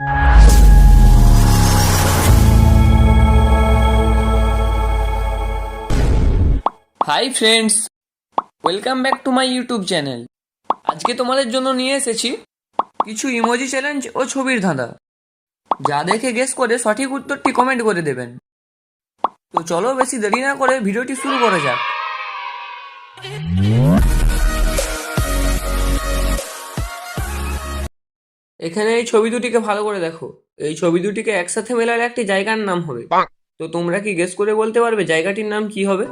Hi friends welcome back to my YouTube channel আজকে তোমাদের জন্য নিয়ে এসেছি কিছু ইমোজি চ্যালেঞ্জ ও ছবির ধাঁধা। যা দেখে গেস করে সঠিক উত্তরটি কমেন্ট করে দেবেন। তো চলো বেশি দেরি না করে ভিডিওটি শুরু করা যাক। এখানে এই ছবি দুটিকে ভালো করে দেখো। এই ছবি দুটিকে একসাথে মেলালে একটি জায়গার নাম হবে। তো তোমরা কি গেস করে বলতে পারবে জায়গাটির নাম কি হবে?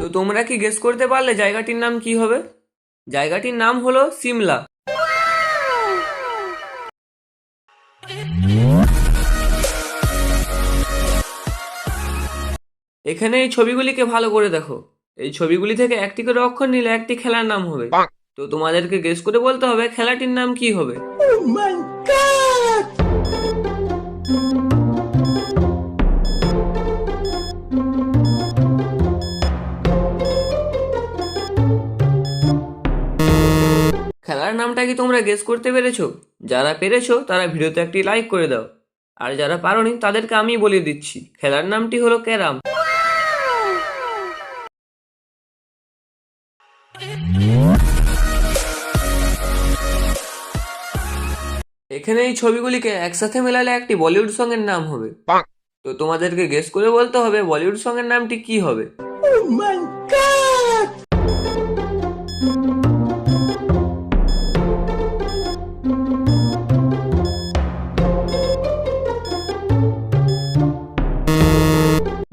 তো তোমরা কি গেস করতে পারলে জায়গাটির নাম কি হবে? জায়গাটির নাম হলো সিমলা। এখানে এই ছবিগুলিকে ভালো করে দেখো। এই ছবিগুলি থেকে একটি করে অক্ষর নিলে একটি খেলার নাম হবে। তো তোমাদেরকে গেস করে বলতে হবে খেলাটির নাম কি হবে। খেলার নামটা কি তোমরা গেস করতে পেরেছ? যারা পেরেছ তারা ভিডিওতে একটি লাইক করে দাও। আর যারা পারোনি তাদেরকে আমি বলে দিচ্ছি। খেলার নামটি হলো ক্যারাম। এখানে এই ছবিগুলিকে একসাথে মেলালে একটি বলিউড সঙ্গের নাম হবে। তো তোমাদেরকে গেস করে বলতে হবে বলিউড সঙ্গের নামটি কি হবে।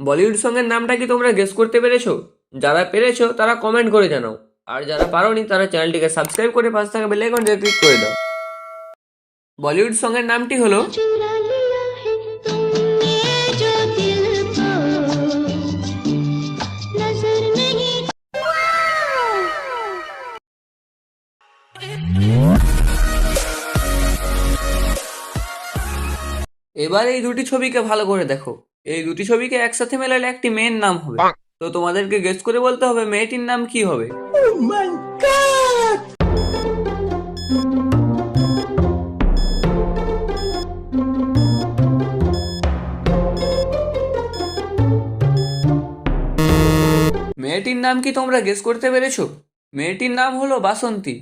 বলিউড সঙ্গের নামটা কি তোমরা গেস করতে পেরেছ? যারা পেরেছ তারা কমেন্ট করে জানাও। আর যারা পারোনি, তারা চ্যানেলটিকে সাবস্ক্রাইব করে পাশে থাকা বেল আইকনটিকে ক্লিক করে দাও। বলিউড সঙের নামটি হলো এবার এই দুটি ছবিকে ভালো করে দেখো। এই দুটি ছবিকে একসাথে মেলালে একটি মেয়ের নাম হবে। তো তোমাদেরকে গেস করে বলতে হবে মেয়েটির নাম কি হবে? মেয়েটির নাম কি তোমরা গেস করতে পেরেছ? মেয়েটির নাম হলো বাসন্তী।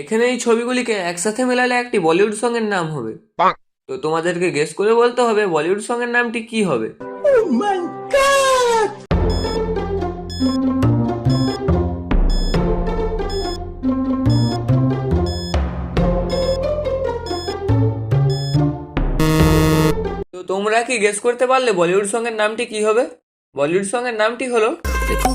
এখানে এই ছবিগুলিকে একসাথে মেলালে একটি বলিউড সঙ্গের নাম হবে। তো তোমাদেরকে গেস করে বলতে হবে বলিউড সঙ্গের নামটি কি হবে। তো তোমরা কি গেস করতে পারলে বলিউড সঙ্গের নামটি কি হবে? বলিউড সঙ্গের নামটি হলো देखो